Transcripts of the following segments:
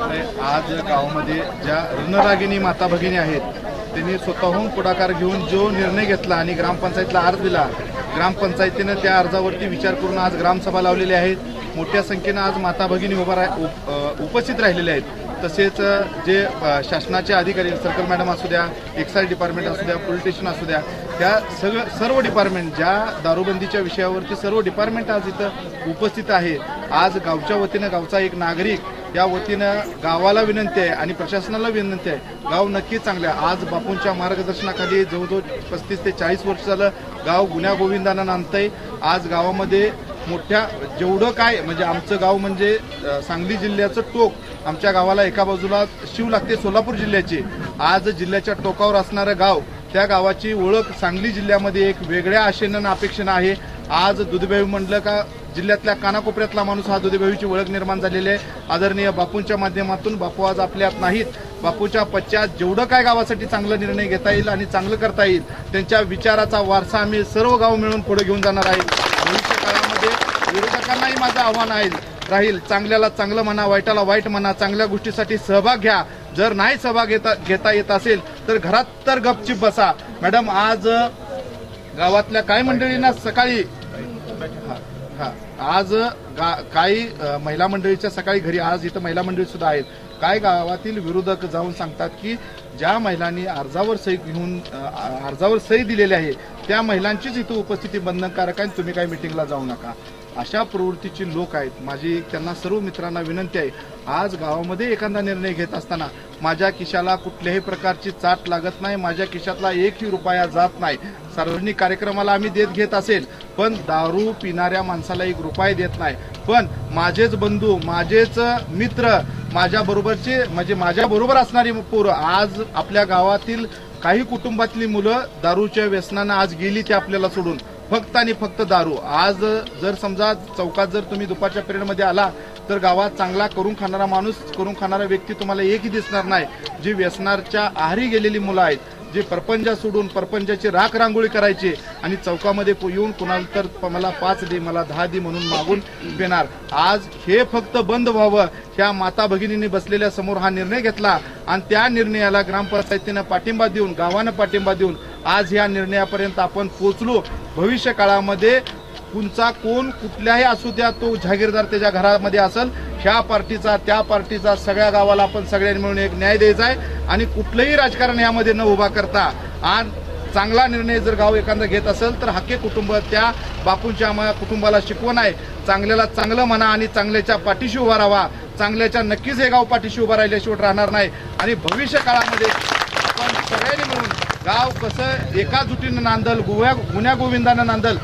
आज गावामध्ये ज्या रणरागिणी माता भगिनी आहेत त्यांनी स्वतःहून पुढाकार घेऊन जो निर्णय घेतला आणि ग्रामपंचायतीला अर्ज दिला ग्रामपंचायतीनं त्या अर्जावरती विचार करून आज ग्रामसभा लावलेली आहेत. मोठ्या संख्येनं आज माता भगिनी उभा राह उपस्थित राहिलेल्या आहेत. तसेच जे शासनाचे अधिकारी सर्कल मॅडम असू द्या एक्साईज डिपार्टमेंट असू द्या पोलीस स्टेशन असू द्या त्या सगळं सर्व डिपार्टमेंट ज्या दारूबंदीच्या विषयावरती सर्व डिपार्टमेंट आज इथं उपस्थित आहे. आज गावच्या वतीनं गावचा एक नागरिक या वतीनं गावाला विनंती आहे आणि प्रशासनाला विनंती आहे. गाव नक्की चांगलं आहे. आज बापूंच्या मार्गदर्शनाखाली जवळजवळ पस्तीस ते चाळीस वर्ष झालं गाव गुन्ह्या गोविंदांना नांदतंय. आज गावामध्ये मोठ्या जेवढं काय म्हणजे आमचं गाव म्हणजे सांगली जिल्ह्याचं टोक आमच्या गावाला एका बाजूला शिव लागते सोलापूर जिल्ह्याची. आज जिल्ह्याच्या टोकावर असणारं गाव त्या गावाची ओळख सांगली जिल्ह्यामध्ये एक वेगळ्या आशेनं अपेक्षेनं आहे. आज दुधबाई म्हणलं का जिल्ह्यातल्या कानाकोपऱ्यातला माणूस हा दुधबाईची ओळख निर्माण झालेली आहे. आदरणीय बापूंच्या माध्यमातून बापू आज आपल्यात नाहीत. बापूच्या पश्चात जेवढं काय गावासाठी चांगला निर्णय घेता येईल आणि चांगलं करता येईल त्यांच्या विचाराचा वारसा आम्ही सर्व गाव मिळून पुढे घेऊन जाणार आहे. भविष्य काळामध्ये विरोधकांनाही माझं आव्हान आहे. राहील चांगल्याला चांगलं म्हणा वाईटाला वाईट म्हणा चांगल्या गोष्टीसाठी सहभाग घ्या. जर नाही सहभाग घेता घेता येत असेल तर घरात तर गपचिप बसा. मॅडम आज गावातल्या काय मंडळींना सकाळी आज गा- काही महिला मंडळीच्या सकाळी घरी आज इथं महिला मंडळी सुद्धा आहेत. काय गावातील विरोधक जाऊन सांगतात की ज्या महिलांनी अर्जावर सही घेऊन अर्जावर सही दिलेली आहे त्या महिलांचीच इथं उपस्थिती बंधनकारक आहे तुम्ही काही मिटिंगला जाऊ नका. अशा प्रवृत्तीची लोक आहेत. माझी त्यांना सर्व मित्रांना विनंती आहे. आज गावामध्ये एखादा निर्णय घेत असताना माझ्या खिशाला कुठल्याही प्रकारची चाट लागत नाही माझ्या खिशातला एकही रुपया जात नाही. सार्वजनिक कार्यक्रमाला आम्ही देत घेत असेल पण दारू पिणाऱ्या माणसाला एक रुपया देत नाही. पण माझेच बंधू माझेच मित्र माझ्याबरोबरचे म्हणजे माझ्याबरोबर असणारी पोरं आज आपल्या गावातील काही कुटुंबातली मुलं दारूच्या व्यसनानं आज गेली ते आपल्याला सोडून. फक्त आणि फक्त दारू. आज जर समजा चौकात जर तुम्ही दुपारच्या पिरियडमध्ये आला तर गावात चांगला करून खाणारा माणूस करून खाणारा व्यक्ती तुम्हाला एकही दिसणार नाही. जी व्यसनाच्या आहारी गेलेली मुलं आहेत जे परपंचा सोडून परपंचाची राख रांगोळी करायची आणि चौकामध्ये येऊन कुणाला तर प- मला पाच दे मला दहा दे म्हणून मागून देणार. आज हे फक्त बंद व्हावं. ह्या माता भगिनींनी बसलेल्या समोर हा निर्णय घेतला आणि त्या निर्णयाला ग्रामपंचायतीनं पाठिंबा देऊन गावानं पाठिंबा देऊन आज ह्या निर्णयापर्यंत आपण पोहोचलो. भविष्य काळामध्ये कुणचा कोण कुठल्याही असू द्या तो जहागीरदार त्याच्या घरामध्ये असेल ह्या पार्टीचा त्या पार्टीचा सगळ्या गावाला आपण सगळ्यांनी मिळून एक न्याय द्यायचा आहे आणि कुठलंही राजकारण यामध्ये न उभा करता आणि चांगला निर्णय जर गाव एखादा घेत असेल तर हक्के कुटुंब त्या बापूंच्या आम्हाला कुटुंबाला शिकवण आहे. चांगल्याला चांगलं म्हणा आणि चांगल्याच्या पाठीशी उभा राहावा चांगल्याच्या नक्कीच हे गाव पाठीशी उभा राहिल्याशिवाय राहणार नाही. आणि भविष्य काळामध्ये आपण सगळ्यांनी मिळून गाव कसं एका जुटीनं नांदल गुव्या गुन्ह्या गोविंदानं नांदल.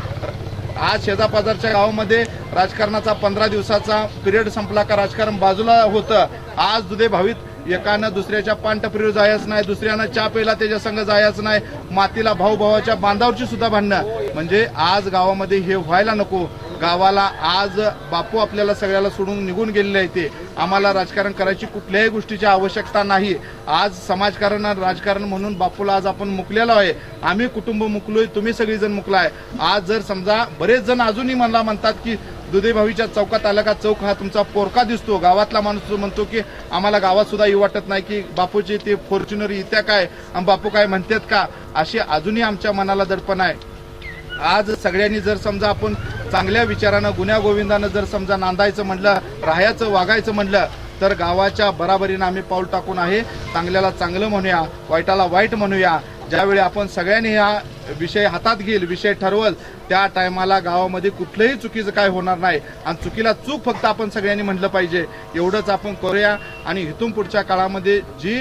आज शेजापाजारच्या गावामध्ये राजकारणाचा पंधरा दिवसाचा पिरियड संपला का राजकारण बाजूला होतं. आज दुधे भावीत एकानं दुसऱ्याच्या पानटपरीवर जायचं नाही दुसऱ्यानं चहा प्यायला त्याच्या संघ जायचं नाही. मातीला भाऊ भावाच्या बांधावरची सुद्धा भांडणं. म्हणजे आज गावामध्ये हे व्हायला नको. गावाला आज बापू आपल्याला सगळ्याला सोडून निघून गेलेले आहे ते. आम्हाला राजकारण करायची कुठल्याही गोष्टीची आवश्यकता नाही. आज समाजकारण राजकारण म्हणून बापूला आज आपण मुकलेलो आहे. आम्ही कुटुंब मुकलोय तुम्ही सगळीजण मुकलाय. आज जर समजा बरेच जण अजूनही मला म्हणतात की दुधे भावीच्या चौकात आला का चौक हा तुमचा पोरका दिसतो. गावातला माणूस म्हणतो की आम्हाला गावात सुद्धा येऊ वाटत नाही की बापूची ते फॉर्च्युनर इत्या काय? आणि बापू काय म्हणतात का? अशी अजूनही आमच्या मनाला दडपण आहे. आज सगळ्यांनी जर समजा आपण चांगल्या विचारानं गुन्ह्या गोविंदानं जर समजा नांदायचं म्हणलं राहायचं वागायचं म्हणलं तर गावाच्या बराबरीनं आम्ही पाऊल टाकून आहे. चांगल्याला चांगलं म्हणूया वाईटाला वाईट म्हणूया. ज्यावेळी आपण सगळ्यांनी हा विषय हातात घेईल विषय ठरवल त्या टायमाला गावामध्ये कुठलंही चुकीचं काय होणार नाही. आणि चुकीला चूक फक्त आपण सगळ्यांनी म्हटलं पाहिजे. एवढंच आपण करूया आणि इथून पुढच्या काळामध्ये जी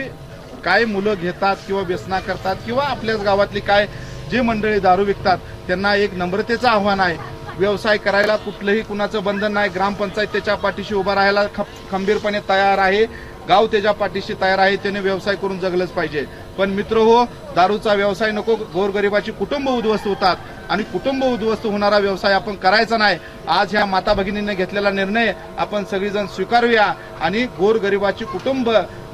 काय मुलं घेतात किंवा व्यसना करतात किंवा आपल्याच गावातली काय जी मंडळी दारू विकतात त्यांना एक नम्रतेचं आव्हान आहे. व्यवसाय करायला कुठलंही कुणाचं बंधन नाही. ग्रामपंचायत त्याच्या पाठीशी उभा राहायला खंबीरपणे तयार आहे. गाव त्याच्या पाठीशी तयार आहे. त्याने व्यवसाय करून जगलंच पाहिजे. पण मित्र हो दारूचा व्यवसाय नको. गोरगरिबाची कुटुंब उद्ध्वस्त होतात. आणि कुटुंब उद्ध्वस्त होणारा व्यवसाय आपण करायचा नाही. आज ह्या माता भगिनींनी घेतलेला निर्णय आपण सगळीजण स्वीकारूया. आणि गोरगरिबाची कुटुंब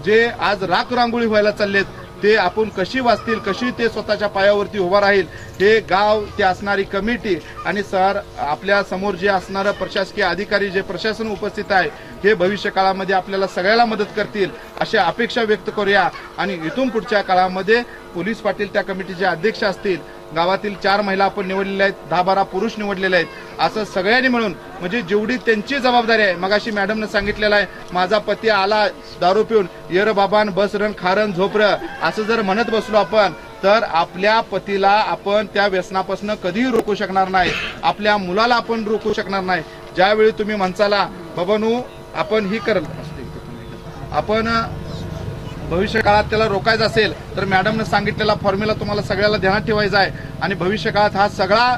जे आज राख रांगोळी व्हायला चाललेत ते आपण कशी वाचतील कशी ते स्वतःच्या पायावरती उभं राहील हे गाव ते असणारी कमिटी आणि सर आपल्यासमोर जे असणारं प्रशासकीय अधिकारी जे प्रशासन उपस्थित आहे हे भविष्य काळामध्ये आपल्याला सगळ्याला मदत करतील अशी अपेक्षा व्यक्त करूया. आणि इथून पुढच्या काळामध्ये पोलीस पाटील त्या कमिटीचे अध्यक्ष असतील गावातील चार महिला आपण निवडलेल्या आहेत दहा बारा पुरुष निवडलेले आहेत. असं सगळ्यांनी मिळून म्हणजे जेवढी त्यांची जबाबदारी आहे मगाशी मॅडमनं सांगितलेलं आहे माझा पती आला दारू पिऊन येर बाबान बस रन खारण झोपर असं जर म्हणत बसलो आपण तर आपल्या पतीला आपण त्या व्यसनापासून कधीही रोखू शकणार नाही. आपल्या मुलाला आपण रोखू शकणार नाही. ज्यावेळी तुम्ही म्हणसाला बाबानू आपण ही करल आपण भविष्य काळात त्याला रोखायचं असेल तर मॅडमनं सांगितलेला फॉर्म्युला तुम्हाला सगळ्याला ध्यानात ठेवायचा आहे. आणि भविष्य काळात हा सगळा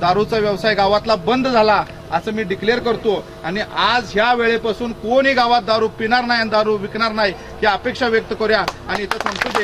दारूचा व्यवसाय गावातला बंद झाला असं मी डिक्लेअर करतो. आणि आज ह्या वेळेपासून कोणी गावात दारू पिणार नाही आणि दारू विकणार नाही ही अपेक्षा व्यक्त करूया. आणि इथं संपू